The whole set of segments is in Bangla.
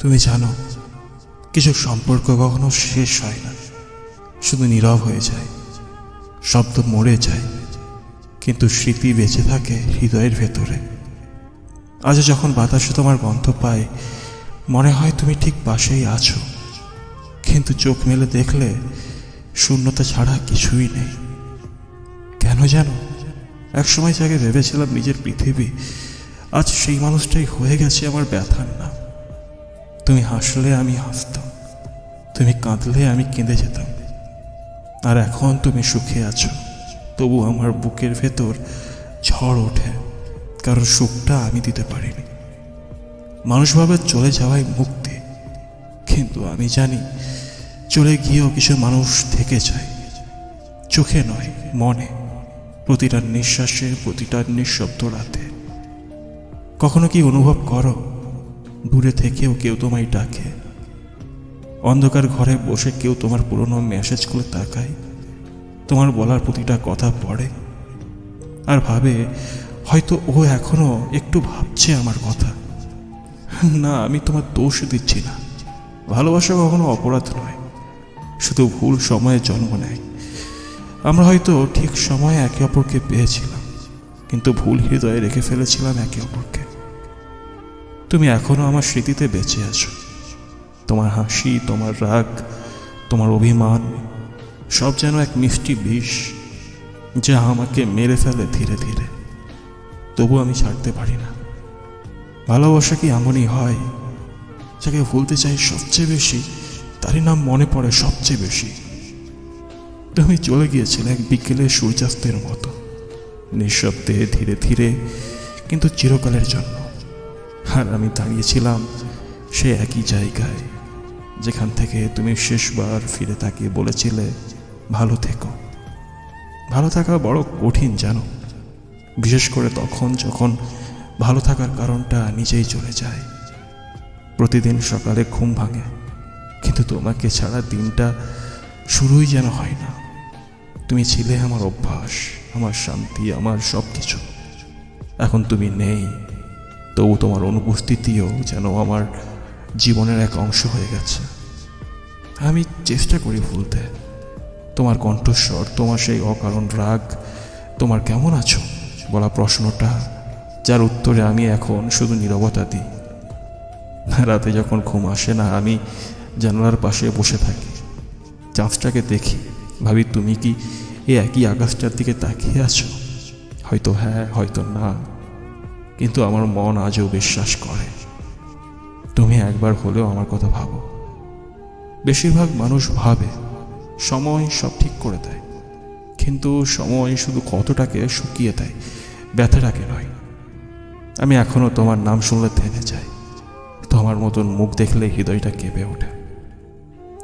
তুমি জানো কিছু সম্পর্ক কখনো শেষ হয় না। শুধু নীরব হয়ে যায়, শব্দ মরে যায়, কিন্তু স্মৃতি বেঁচে থাকে হৃদয়ের ভেতরে। আজ যখন বাতাসে তোমার গন্ধ পাই, মনে হয় তুমি ঠিক পাশেই আছো। কিন্তু চোখ মেলে দেখলে শূন্যতা ছাড়া কিছুই নেই। কেন জানো, একসময় যাকে ভেবেছিলাম নিজের পৃথিবী, আজ সেই মানুষটাই হয়ে গেছে আমার ব্যথার নাম। তুমি হাসলে আমি হাসতাম। তুমি কাঁদলে আমি কেঁদে যেতাম। আর এখন তুমি সুখে আছো। তবু আমার বুকের ভেতর ঝড় ওঠে। কারণ সুখটা আমি দিতে পারিনি। মানুষভাবে চলে যাওয়াই মুক্তি। কিন্তু আমি জানি, চলে গিয়েও কিছু মানুষ থেকে যায়। চোখে নয়, মনে। প্রতিটা নিঃশ্বাসে, প্রতিটা নিঃশব্দ রাতে। কখনো কি অনুভব করো দূরে থেকেও কেউ তোমায় ডাকে। অন্ধকার ঘরে বসে কেউ তোমার পুরনো মেসেজ করে তাকায়। তোমার বলার প্রতিটা কথা পড়ে। আর ভাবে, হয়তো ও এখনও একটু ভাবছে আমার কথা। না, আমি তোমার দোষ দিচ্ছি না। ভালোবাসা কখনো অপরাধ নয়। শুধু ভুল সময়ে জন্ম নেয়। আমরা হয়তো ঠিক সময়ে একে অপরকে পেয়েছিলাম, কিন্তু ভুল হৃদয়ে রেখে ফেলেছিলাম একে অপরকে। তুমি এখনও আমার স্মৃতিতে বেঁচে আছো। তোমার হাসি, তোমার রাগ, তোমার অভিমান, সব যেন এক মিষ্টি বিষ যা আমাকে মেরে ফেলে ধীরে ধীরে। তবু আমি ছাড়তে পারি না। ভালোবাসা কি এমনই হয় যাকে ভুলতে চাই সবচেয়ে বেশি? তারই নাম মনে পড়ে সবচেয়ে বেশি। তুমি চলে গিয়েছিলে এক বিকেলে সূর্যাস্তের মতো, নিঃশব্দে ধীরে ধীরে, কিন্তু চিরকালের জন্য। আর আমি দাঁড়িয়েছিলাম সে একই জায়গায়, যেখান থেকে তুমি শেষবার ফিরে তাকিয়ে বলেছিলে, ভালো থেকো। ভালো থাকা বড় কঠিন, জানো। বিশেষ করে তখন যখন ভালো থাকার কারণটা নিজেই চলে যায়। প্রতিদিন সকালে ঘুম ভাঙে, কিন্তু তোমাকে ছাড়া দিনটা শুরুই যেন হয় না। তুমি ছিলে আমার অভ্যাস, আমার শান্তি, আমার সব কিছু এখন তুমি নেই। তবু তোমার অনুপস্থিতিও যেন আমার জীবনের এক অংশ হয়ে গেছে। আমি চেষ্টা করি ভুলতে। তোমার কণ্ঠস্বর, তোমার সেই অকারণ রাগ, তোমার কেমন আছো বলা প্রশ্নটা, যার উত্তরে আমি এখন শুধু নীরবতা দিই। রাতে যখন ঘুম আসে না, আমি জানালার পাশে বসে থাকি। চাঁদটাকে দেখি, ভাবি তুমি কি এই একই আকাশটার দিকে তাকিয়ে আছো? হয়তো হ্যাঁ হয়তো না। কিন্তু আমার মন আজও বিশ্বাস করে। তুমি একবার হলেও আমার কথা ভাবো। বেশিরভাগ মানুষ ভাবে, সময় সব ঠিক করে দেয়। কিন্তু সময় শুধু কতটাকে শুকিয়ে দেয়, ব্যথাটাকে নয়। আমি এখনও তোমার নাম শুনলে থেমে যাই। তোমার মতন মুখ দেখলে হৃদয়টা কেঁপে ওঠে।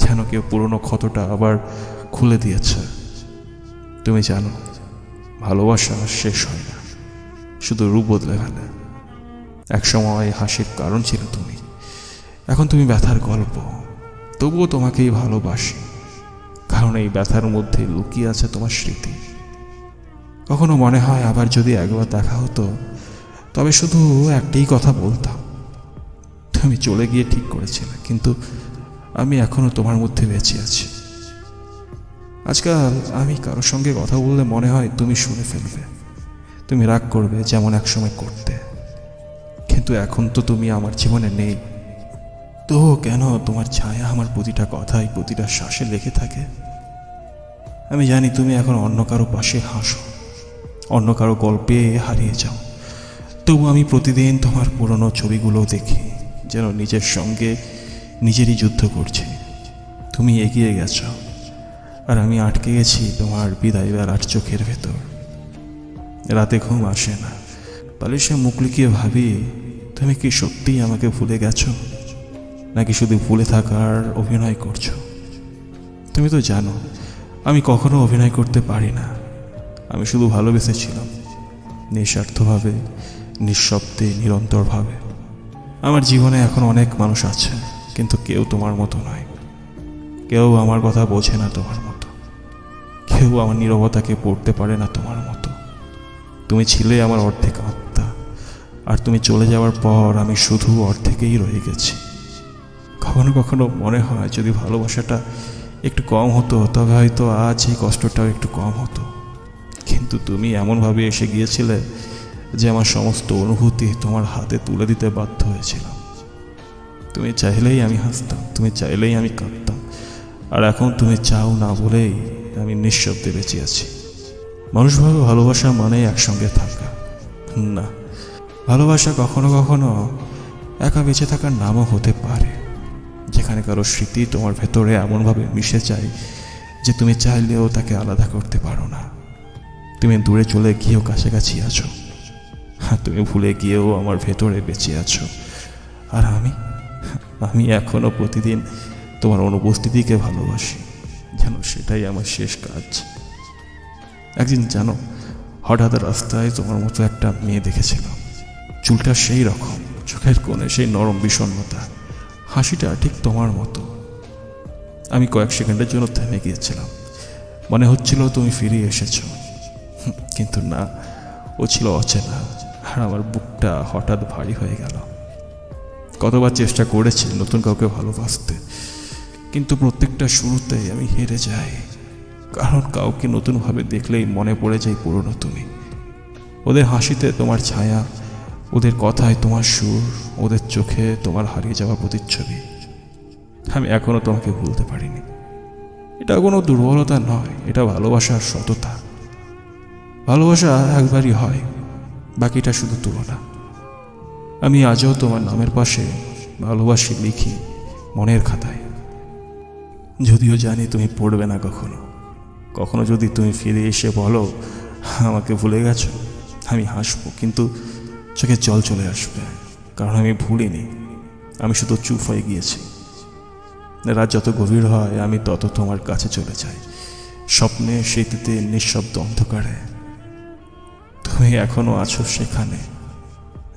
যেন কেউ পুরনো ক্ষতটা আবার খুলে দিয়েছে। তুমি জানো, ভালোবাসা শেষ হয় না। শুধু রূপ বদলে ফেলে। একসময় হাসির কারণ ছিল তুমি। এখন তুমি ব্যথার গল্প। তবুও তোমাকেই ভালোবাসি। কারণ এই ব্যথার মধ্যে লুকিয়ে আছে তোমার স্মৃতি। কখনো মনে হয় আবার যদি একবার দেখা হতো, তবে শুধু একটাই কথা বলতাম। তুমি চলে গিয়ে ঠিক করেছিলে, কিন্তু আমি এখনও তোমার মধ্যে বেঁচে আছি। আজকাল আমি কারোর সঙ্গে কথা বললে মনে হয় তুমি শুনে ফেলবে। তুমি রাগ করবে যেমন একসময় করতে। কিন্তু এখন তো তুমি আমার জীবনে নেই। তো কেন তোমার ছায়া আমার প্রতিটা কথাই প্রতিটা শ্বাসে লেগে থাকে? আমি জানি তুমি এখন অন্য কারও পাশে হাসো, অন্য কারও গল্পে হারিয়ে যাও। তবু আমি প্রতিদিন তোমার পুরনো ছবিগুলো দেখি, যেন নিজের সঙ্গে নিজেরই যুদ্ধ করছি। তুমি এগিয়ে গেছ, আর আমি আটকে গেছি তোমার বিদায় বেলার চোখের ভেতর। রাতে ঘুম আসে না। বালিশে মুখ লুকিয়ে ভাবি, তুমি কি সত্যিই আমাকে ভুলে গেছো? নাকি শুধু ভুলে থাকার অভিনয় করছ? তুমি তো জানো, আমি কখনো অভিনয় করতে পারি না। আমি শুধু ভালোবেসেছিলাম, নিঃস্বার্থভাবে, নিঃশব্দে, নিরন্তরভাবে। আমার জীবনে এখন অনেক মানুষ আছে, কিন্তু কেউ তোমার মতো নয়। কেউ আমার কথা বোঝে না তোমার মতো। কেউ আমার নীরবতাকে পড়তে পারে না তোমার মতো। তুমি ছিলে আমার অর্ধেক আত্মা, আর তুমি চলে যাওয়ার পর আমি শুধু অর্ধেকেই রয়ে গেছি। কখনো কখনো মনে হয় যদি ভালোবাসাটা একটু কম হতো, তবে হয়তো আজ এই কষ্টটাও একটু কম হতো। কিন্তু তুমি এমনভাবে এসে গিয়েছিলে যে আমার সমস্ত অনুভূতি তোমার হাতে তুলে দিতে বাধ্য হয়েছিলাম। তুমি চাইলেই আমি হাসতাম, তুমি চাইলেই আমি কাঁদতাম, আর এখন তুমি চাও না বলেই আমি নিঃশব্দে বেঁচে আছি। মানুষভাবে ভালোবাসা মানে একসঙ্গে থাকা। না, ভালোবাসা কখনো কখনো একা বেঁচে থাকার নামও হতে পারে। যেখানে কারও স্মৃতি তোমার ভেতরে এমনভাবে মিশে যায় যে তুমি চাইলেও তাকে আলাদা করতে পারো না। তুমি দূরে চলে গিয়েও কাছাকাছি আছো। হ্যাঁ তুমি ভুলে গিয়েও আমার ভেতরে বেঁচে আছো। আর আমি আমি এখনও প্রতিদিন তোমার অনুপস্থিতিকে ভালোবাসি। যেন সেটাই আমার শেষ কাজ। একদিন জানো, হঠাৎ রাস্তায় তোমার মতো একটা মেয়ে দেখেছিলাম। চুলটা সেই রকম, চোখের কোণে সেই নরম বিষণ্ণতা, হাসিটা ঠিক তোমার মতো। আমি কয়েক সেকেন্ডের জন্য থেমে গিয়েছিলাম। মনে হচ্ছিল তুমি ফিরে এসেছ। কিন্তু না, ও ছিল অচেনা, আর আমার বুকটা হঠাৎ ভারী হয়ে গেল। কতবার চেষ্টা করেছি নতুন কাউকে ভালোবাসতে, কিন্তু প্রত্যেকটা শুরুতেই আমি হেরে যাই। কারণ কাউকে নতুনভাবে দেখলেই মনে পড়ে যায় পুরনো তুমি। ওদের হাসিতে তোমার ছায়া, ওদের কথায় তোমার সুর, ওদের চোখে তোমার হারিয়ে যাওয়া প্রতিচ্ছবি। আমি এখনও তোমাকে ভুলতে পারিনি। এটা কোনো দুর্বলতা নয়, এটা ভালোবাসার সততা। ভালোবাসা একবারই হয়, বাকিটা শুধু তুলনা। আমি আজও তোমার নামের পাশে, ভালোবাসি লিখি মনের খাতায়। যদিও জানি তুমি পড়বে না কখনো। কখনো যদি তুমি ফিরে এসে বলো, আমাকে ভুলে গেছো, আমি হাসবো, কিন্তু চোখে জল চলে আসবে, কারণ আমি ভুলিনি। আমি শুধু চুপ হয়ে গিয়েছি। রাত যত গভীর হয়, আমি তত তোমার কাছে চলে যাই। স্বপ্নে স্মৃতিতে নিঃশব্দ অন্ধকারে। তুমি এখনও আছো সেখানে,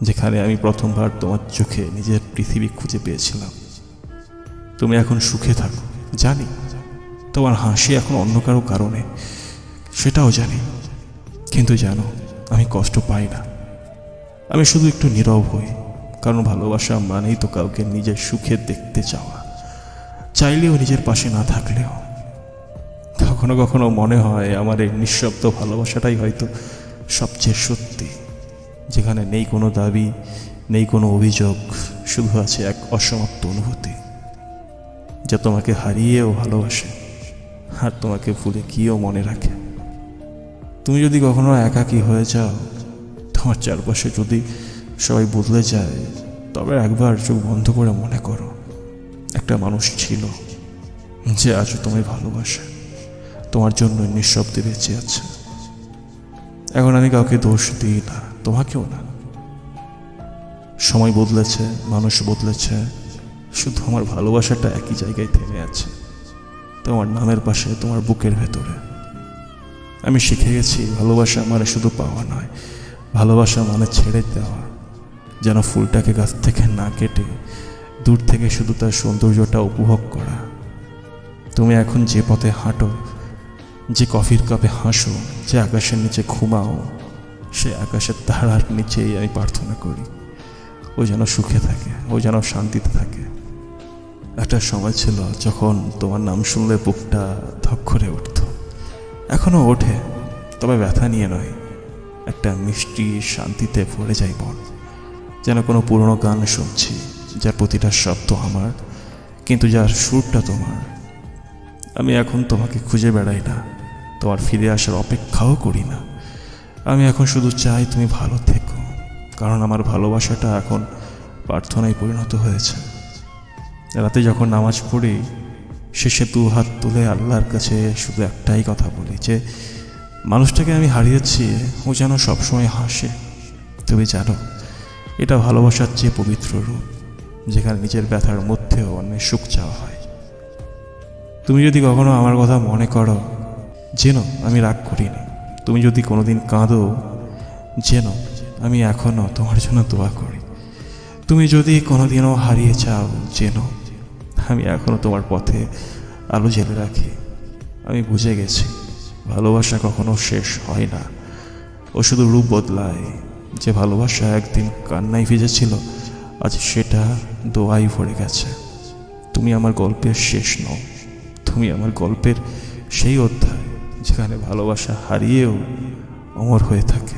যেখানে আমি প্রথমবার তোমার চোখে নিজের পৃথিবী খুঁজে পেয়েছিলাম। তুমি এখন সুখে থাকো, জানি। তোমার হাসি এখন অন্য কারও কারণে, সেটাও জানি। কিন্তু জানো, আমি কষ্ট পাই না। আমি শুধু একটু নীরব হই, কারণ ভালোবাসা মানেই তো কাউকে নিজের সুখে দেখতে চাওয়া। চাইলেও নিজের পাশে না থাকলেও। কখনো কখনো মনে হয় আমার এই নিঃশব্দ ভালোবাসাটাই হয়তো সবচেয়ে সত্যি, যেখানে নেই কোনো দাবি, নেই কোনো অভিযোগ, শুধু আছে এক অসমাপ্ত অনুভূতি, যা তোমাকে হারিয়েও ভালোবাসে। আর তোমাকে ভুলে গিয়েও মনে রাখে। তুমি যদি কখনো একাকী হয়ে যাও, তোমার চারপাশে যদি সবাই বদলে যায়, তবে একবার চোখ বন্ধ করে মনে করো, একটা মানুষ ছিল যে আজও তোমায় ভালোবাসে, তোমার জন্য নিঃশব্দে বেঁচে আছে। এখন আমি কাউকে দোষ দিই না, তোমাকেও না। সময় বদলেছে, মানুষ বদলেছে, শুধু আমার ভালোবাসাটা একই জায়গায় থেমে আছে। তোমার নামের পাশে, তোমার বুকের ভেতরে। আমি শিখে গেছি, ভালোবাসা মানে শুধু পাওয়া নয়। ভালোবাসা মানে ছেড়ে দেওয়া। যেন ফুলটাকে গাছ থেকে না কেটে, দূর থেকে শুধু তার সৌন্দর্যটা উপভোগ করা। তুমি এখন যে পথে হাঁটো, যে কফির কাপে হাসো, যে আকাশের নিচে ঘুমাও সে আকাশের তারার নিচেই আমি প্রার্থনা করি। ও যেন সুখে থাকে, ও যেন শান্তিতে থাকে। একটা সময় ছিল যখন তোমার নাম শুনলে বুকটা ধক করে উঠত। এখনও ওঠে, তবে ব্যথা নিয়ে নয়। একটা মিষ্টি শান্তিতে ভরে যাই মন। যেন কোনো পুরনো গান শুনছি, যার প্রতিটা শব্দ আমার, কিন্তু যার সুরটা তোমার। আমি এখন তোমাকে খুঁজে বেড়াই না, তোমার ফিরে আসার অপেক্ষাও করি না। আমি এখন শুধু চাই তুমি ভালো থেকো, কারণ আমার ভালোবাসাটা এখন প্রার্থনায় পরিণত হয়েছে। রাতে যখন নামাজ পড়ি, শেষে দু হাত তুলে আল্লাহর কাছে শুধু একটাই কথা বলি যে, মানুষটাকে আমি হারিয়েছি, ও যেন সবসময় হাসে। তুমি জানো, এটা ভালোবাসার চেয়ে পবিত্র রূপ, যেখানে নিজের ব্যথার মধ্যেও অন্যের সুখ চাওয়া হয়। তুমি যদি কখনো আমার কথা মনে করো, যেন আমি রাগ করিনি। তুমি যদি কোনোদিন কাঁদো, যেন আমি এখনও তোমার জন্য দোয়া করি। তুমি যদি কোনোদিনও হারিয়ে চাও যেন আমি এখনও তোমার পথে আলো জেলে রাখি। আমি বুঝে গেছি, ভালোবাসা কখনো শেষ হয় না। ও শুধু রূপ বদলায়। যে ভালোবাসা একদিন কান্নায় ভিজেছিল, আজ সেটা দোয়াই ভরে গেছে। তুমি আমার গল্পের শেষ নও। তুমি আমার গল্পের সেই অধ্যায় যেখানে ভালোবাসা হারিয়েও অমর হয়ে থাকে।